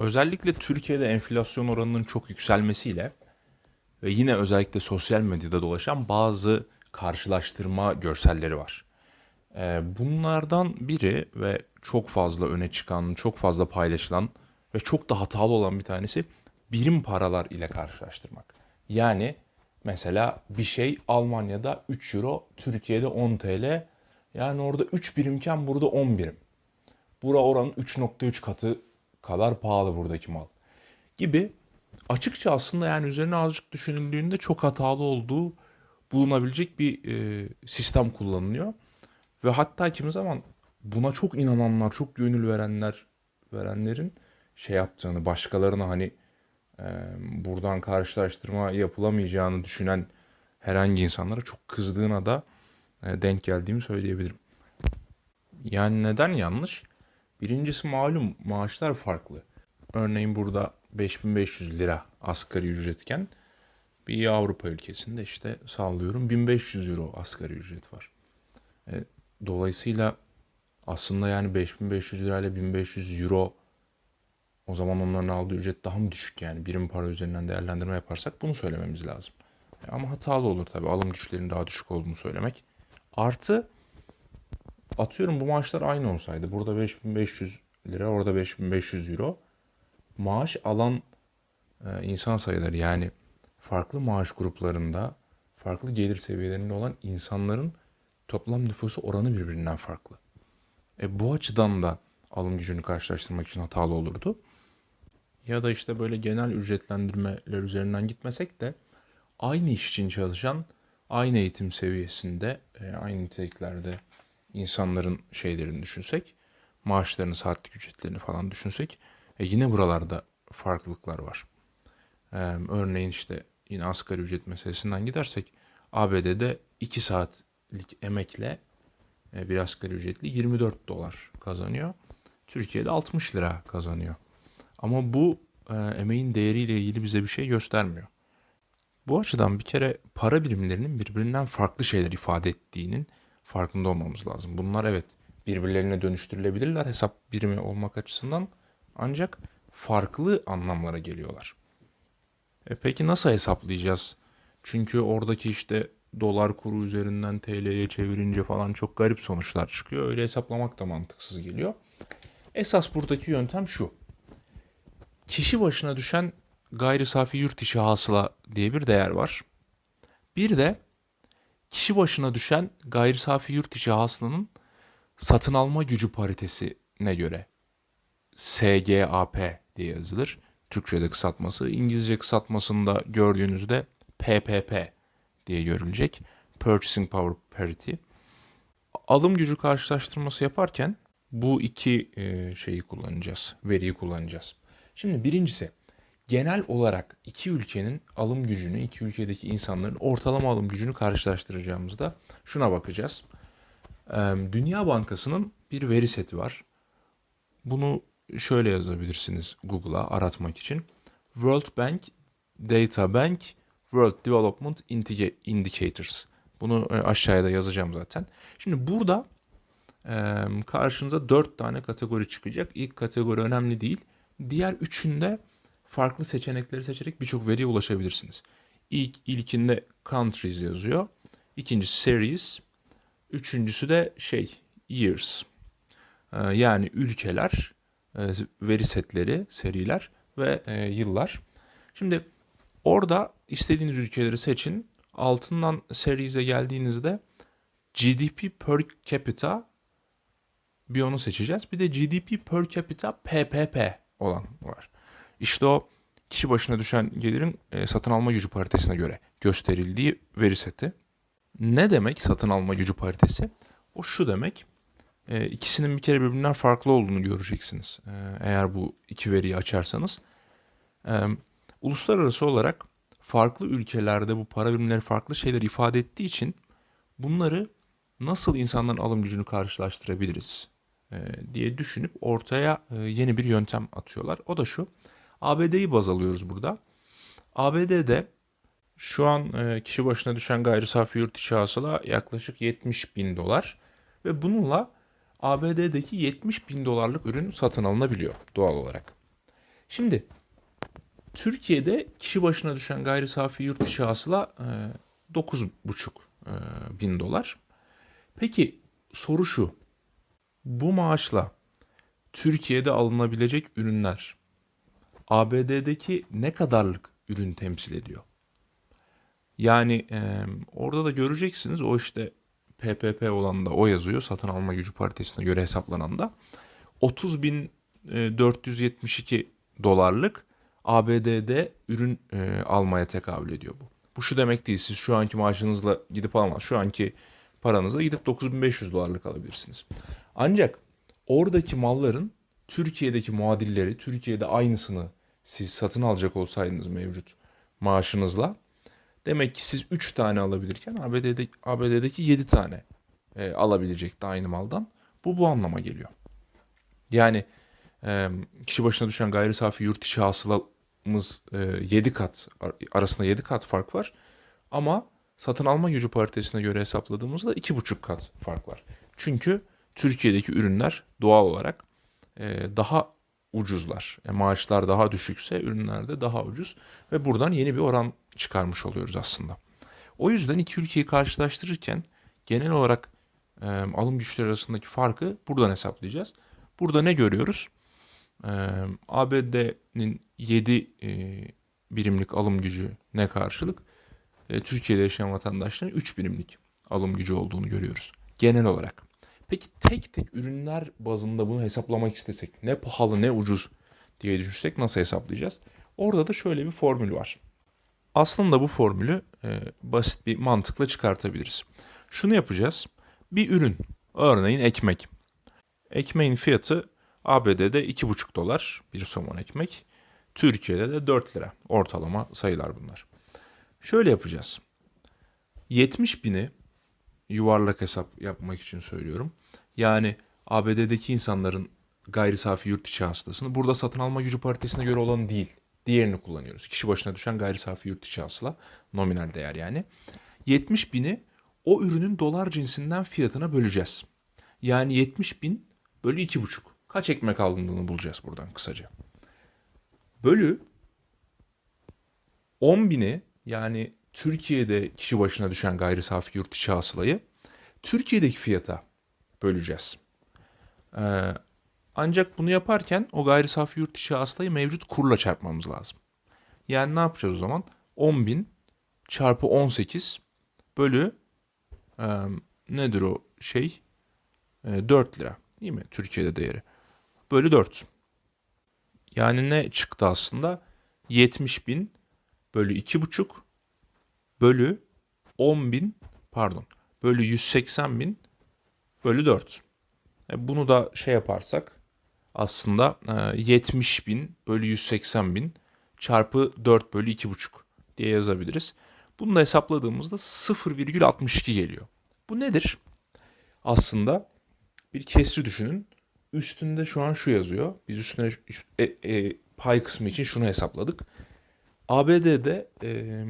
Özellikle Türkiye'de enflasyon oranının çok yükselmesiyle ve yine özellikle sosyal medyada dolaşan bazı karşılaştırma görselleri var. Ee, bunlardan biri ve çok fazla öne çıkan, çok fazla paylaşılan ve çok da hatalı olan bir tanesi birim paralar ile karşılaştırmak. Yani mesela bir şey Almanya'da 3 euro, Türkiye'de 10 TL. Yani orada 3 birimken burada 10 birim. Bura oranın 3.3 katı kadar pahalı buradaki mal. Gibi açıkça aslında yani üzerine azıcık düşünüldüğünde çok hatalı olduğu bulunabilecek bir e, sistem kullanılıyor. Ve hatta kimi zaman buna çok inananlar, çok gönül verenler verenlerin şey yaptığını, başkalarına hani e, buradan karşılaştırma yapılamayacağını düşünen herhangi insanlara çok kızdığına da e, denk geldiğimi söyleyebilirim. Yani neden yanlış? Birincisi malum maaşlar farklı. Örneğin burada 5500 lira asgari ücretken bir Avrupa ülkesinde işte sallıyorum 1500 euro asgari ücret var. E, dolayısıyla aslında yani 5500 lirayla 1500 euro o zaman onların aldığı ücret daha mı düşük yani birim para üzerinden değerlendirme yaparsak bunu söylememiz lazım. E, ama hatalı olur tabii alım güçlerinin daha düşük olduğunu söylemek. Artı atıyorum bu maaşlar aynı olsaydı burada 5500 lira orada 5500 euro maaş alan e, insan sayıları yani farklı maaş gruplarında farklı gelir seviyelerinde olan insanların toplam nüfusu oranı birbirinden farklı. E, bu açıdan da alım gücünü karşılaştırmak için hatalı olurdu. Ya da işte böyle genel ücretlendirmeler üzerinden gitmesek de aynı iş için çalışan, aynı eğitim seviyesinde, e, aynı niteliklerde insanların şeylerini düşünsek, maaşlarını, saatlik ücretlerini falan düşünsek, e, yine buralarda farklılıklar var. E, örneğin işte yine asgari ücret meselesinden gidersek, ABD'de 2 saatlik emekle e, bir asgari ücretli 24 dolar kazanıyor. Türkiye'de 60 lira kazanıyor. Ama bu e, emeğin değeriyle ilgili bize bir şey göstermiyor. Bu açıdan bir kere para birimlerinin birbirinden farklı şeyler ifade ettiğinin farkında olmamız lazım. Bunlar evet birbirlerine dönüştürülebilirler hesap birimi olmak açısından ancak farklı anlamlara geliyorlar. E peki nasıl hesaplayacağız? Çünkü oradaki işte dolar kuru üzerinden TL'ye çevirince falan çok garip sonuçlar çıkıyor. Öyle hesaplamak da mantıksız geliyor. Esas buradaki yöntem şu. Kişi başına düşen gayri safi yurt içi hasıla diye bir değer var. Bir de kişi başına düşen gayri safi yurt içi hasılanın satın alma gücü paritesine göre SGAP diye yazılır. Türkçe'de kısaltması. İngilizce kısaltmasında gördüğünüzde PPP diye görülecek. Purchasing Power Parity. Alım gücü karşılaştırması yaparken bu iki e, şeyi kullanacağız. Veriyi kullanacağız. Şimdi birincisi genel olarak iki ülkenin alım gücünü, iki ülkedeki insanların ortalama alım gücünü karşılaştıracağımızda şuna bakacağız. Dünya Bankası'nın bir veri seti var. Bunu şöyle yazabilirsiniz Google'a aratmak için. World Bank Data Bank World Development Indica- Indicators. Bunu e, aşağıya da yazacağım zaten. Şimdi burada karşınıza dört tane kategori çıkacak. İlk kategori önemli değil. Diğer üçünde farklı seçenekleri seçerek birçok veriye ulaşabilirsiniz. İlk ilkinde countries yazıyor. İkincisi series. Üçüncüsü de şey years. Ee, yani ülkeler, e, veri setleri, seriler ve e, yıllar. Şimdi orada istediğiniz ülkeleri seçin. Altından series'e geldiğinizde GDP per capita bir onu seçeceğiz. Bir de GDP per capita PPP olan var. İşte o kişi başına düşen gelirin e, satın alma gücü paritesine göre gösterildiği veri seti. Ne demek satın alma gücü paritesi? O şu demek. E, ikisinin bir kere birbirinden farklı olduğunu göreceksiniz. E, eğer bu iki veriyi açarsanız. E, uluslararası olarak farklı ülkelerde bu para birimleri farklı şeyler ifade ettiği için bunları nasıl insanların alım gücünü karşılaştırabiliriz diye düşünüp ortaya yeni bir yöntem atıyorlar. O da şu. ABD'yi baz alıyoruz burada. ABD'de şu an e, kişi başına düşen gayri safi yurt içi hasıla yaklaşık 70 bin dolar. Ve bununla ABD'deki 70 bin dolarlık ürün satın alınabiliyor doğal olarak. Şimdi Türkiye'de kişi başına düşen gayri safi yurt dışı hasıla e, 9,5 e, bin dolar. Peki soru şu. Bu maaşla Türkiye'de alınabilecek ürünler ABD'deki ne kadarlık ürün temsil ediyor? Yani e, orada da göreceksiniz o işte PPP olan da o yazıyor satın alma gücü paritesine göre hesaplanan da 30.472 dolarlık ABD'de ürün e, almaya tekabül ediyor bu. Bu şu demek değil siz şu anki maaşınızla gidip alamaz. Şu anki paranızla gidip 9500 dolarlık alabilirsiniz. Ancak oradaki malların Türkiye'deki muadilleri, Türkiye'de aynısını siz satın alacak olsaydınız mevcut maaşınızla demek ki siz 3 tane alabilirken ABD'de, ABD'deki 7 tane e, alabilecekti aynı maldan. Bu bu anlama geliyor. Yani e, kişi başına düşen gayri safi yurt içi hasılamız e, 7 kat ar- arasında 7 kat fark var. Ama satın alma gücü paritesine göre hesapladığımızda 2,5 kat fark var. Çünkü Türkiye'deki ürünler doğal olarak e, daha ucuzlar. E, maaşlar daha düşükse ürünler de daha ucuz ve buradan yeni bir oran çıkarmış oluyoruz aslında. O yüzden iki ülkeyi karşılaştırırken genel olarak e, alım güçleri arasındaki farkı buradan hesaplayacağız. Burada ne görüyoruz? E, ABD'nin 7 e, birimlik alım gücü ne karşılık? E, Türkiye'de yaşayan vatandaşların 3 birimlik alım gücü olduğunu görüyoruz. Genel olarak. Peki tek tek ürünler bazında bunu hesaplamak istesek ne pahalı ne ucuz diye düşünsek nasıl hesaplayacağız? Orada da şöyle bir formül var. Aslında bu formülü e, basit bir mantıkla çıkartabiliriz. Şunu yapacağız. Bir ürün, örneğin ekmek. Ekmeğin fiyatı ABD'de 2,5 dolar bir somon ekmek. Türkiye'de de 4 lira. Ortalama sayılar bunlar. Şöyle yapacağız. 70 bini yuvarlak hesap yapmak için söylüyorum. Yani ABD'deki insanların gayri safi yurt içi hasılasını burada satın alma gücü paritesine göre olanı değil. Diğerini kullanıyoruz. Kişi başına düşen gayri safi yurt içi hasıla nominal değer yani. 70 bini o ürünün dolar cinsinden fiyatına böleceğiz. Yani 70 bin bölü 2,5. Kaç ekmek alındığını bulacağız buradan kısaca. Bölü 10 bini yani Türkiye'de kişi başına düşen gayri safi yurt içi hasılayı Türkiye'deki fiyata böleceğiz. Ee, ancak bunu yaparken o gayri safi yurt içi hasılayı mevcut kurla çarpmamız lazım. Yani ne yapacağız o zaman? 10 bin çarpı 18 bölü e, nedir o şey? E, 4 lira değil mi? Türkiye'de değeri. Bölü 4. Yani ne çıktı aslında? 70 bin bölü 2,5 bölü 10 bin pardon bölü 180 bin bölü 4. E, bunu da şey yaparsak aslında e, 70 bin bölü 180 bin çarpı 4 bölü 2,5 diye yazabiliriz. Bunu da hesapladığımızda 0,62 geliyor. Bu nedir? Aslında bir kesri düşünün. Üstünde şu an şu yazıyor. Biz üstüne e, e, pay kısmı için şunu hesapladık. ABD'de e,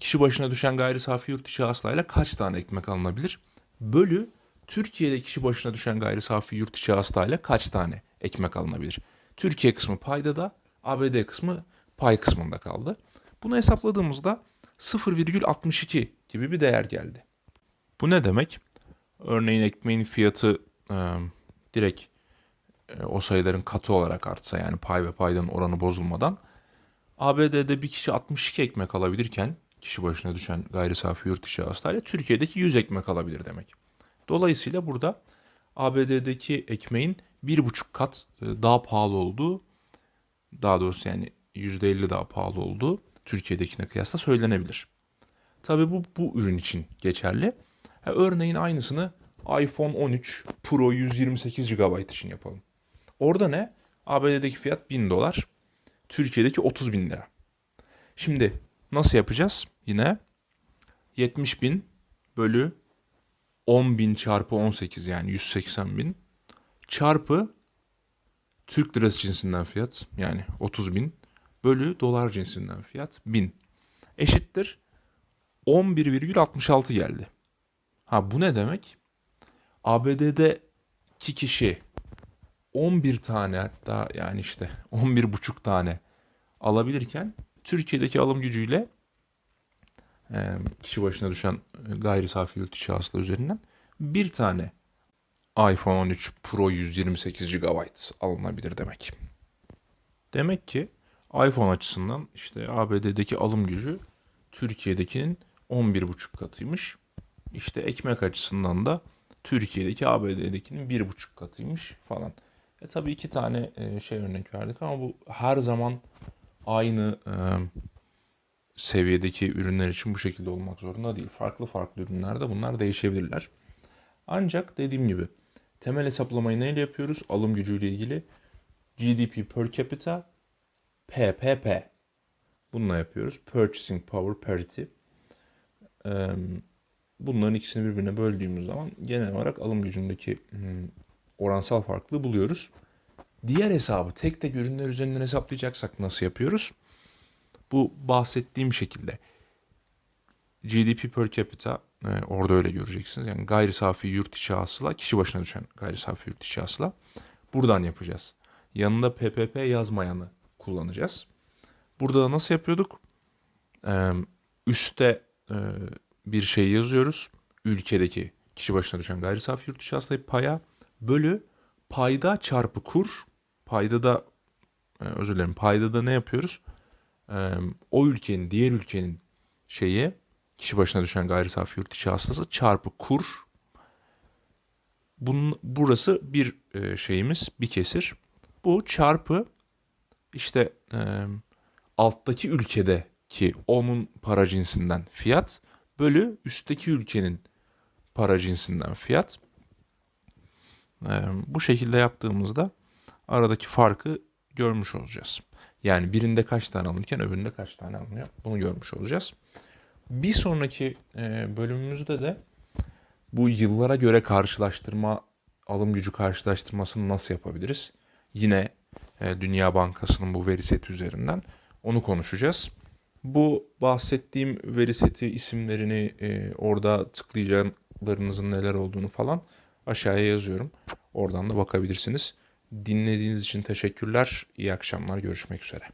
kişi başına düşen gayri safi yurt dışı hasılayla kaç tane ekmek alınabilir? Bölü Türkiye'de kişi başına düşen gayri safi yurt dışı hasılayla kaç tane ekmek alınabilir? Türkiye kısmı payda da ABD kısmı pay kısmında kaldı. Bunu hesapladığımızda 0,62 gibi bir değer geldi. Bu ne demek? Örneğin ekmeğin fiyatı e, direkt e, o sayıların katı olarak artsa yani pay ve paydanın oranı bozulmadan ABD'de bir kişi 62 ekmek alabilirken kişi başına düşen gayri safi yurt dışı hasılayla Türkiye'deki 100 ekmek alabilir demek. Dolayısıyla burada ABD'deki ekmeğin bir buçuk kat e, daha pahalı olduğu, daha doğrusu yani %50 daha pahalı olduğu Türkiye'dekine kıyasla söylenebilir. Tabii bu bu ürün için geçerli. Örneğin aynısını iPhone 13 Pro 128 GB için yapalım. Orada ne? ABD'deki fiyat 1000 dolar. Türkiye'deki 30 bin lira. Şimdi nasıl yapacağız? Yine 70 bin bölü 10 bin çarpı 18 yani 180 bin çarpı Türk lirası cinsinden fiyat yani 30 bin bölü dolar cinsinden fiyat 1000 eşittir 11,66 geldi. Ha bu ne demek? ABD'de iki kişi 11 tane hatta yani işte 11 buçuk tane alabilirken Türkiye'deki alım gücüyle kişi başına düşen e, gayri safi yurt içi hasıla üzerinden bir tane iPhone 13 Pro 128 GB alınabilir demek. Demek ki iPhone açısından işte ABD'deki alım gücü Türkiye'dekinin 11,5 katıymış. İşte ekmek açısından da Türkiye'deki ABD'dekinin 1,5 katıymış falan. E tabii iki tane e, şey örnek verdik ama bu her zaman aynı e, seviyedeki ürünler için bu şekilde olmak zorunda değil. Farklı farklı ürünlerde bunlar değişebilirler. Ancak dediğim gibi temel hesaplamayı neyle yapıyoruz? Alım gücüyle ilgili GDP per capita PPP. Bununla yapıyoruz. Purchasing Power Parity. Bunların ikisini birbirine böldüğümüz zaman genel olarak alım gücündeki hmm, oransal farklılığı buluyoruz. Diğer hesabı tek tek ürünler üzerinden hesaplayacaksak nasıl yapıyoruz? Bu bahsettiğim şekilde GDP per capita e, orada öyle göreceksiniz. Yani gayri safi yurt içi hasıla kişi başına düşen gayri safi yurt içi hasıla buradan yapacağız. Yanında PPP yazmayanı kullanacağız. Burada da nasıl yapıyorduk? Ee, üste e, bir şey yazıyoruz. Ülkedeki kişi başına düşen gayri safi yurt içi hasılayı paya bölü payda çarpı kur. Payda da e, özür dilerim. Payda da ne yapıyoruz? O ülkenin diğer ülkenin şeyi kişi başına düşen gayri safi yurt içi hasılası çarpı kur. Bunun, burası bir şeyimiz, bir kesir. Bu çarpı işte e, alttaki ülkedeki onun para cinsinden fiyat bölü üstteki ülkenin para cinsinden fiyat. Bu şekilde yaptığımızda aradaki farkı görmüş olacağız. Yani birinde kaç tane alınırken öbüründe kaç tane alınıyor bunu görmüş olacağız. Bir sonraki e, bölümümüzde de bu yıllara göre karşılaştırma, alım gücü karşılaştırmasını nasıl yapabiliriz? Yine e, Dünya Bankası'nın bu veri seti üzerinden onu konuşacağız. Bu bahsettiğim veri seti isimlerini e, orada tıklayacaklarınızın neler olduğunu falan aşağıya yazıyorum. Oradan da bakabilirsiniz. Dinlediğiniz için teşekkürler. İyi akşamlar. Görüşmek üzere.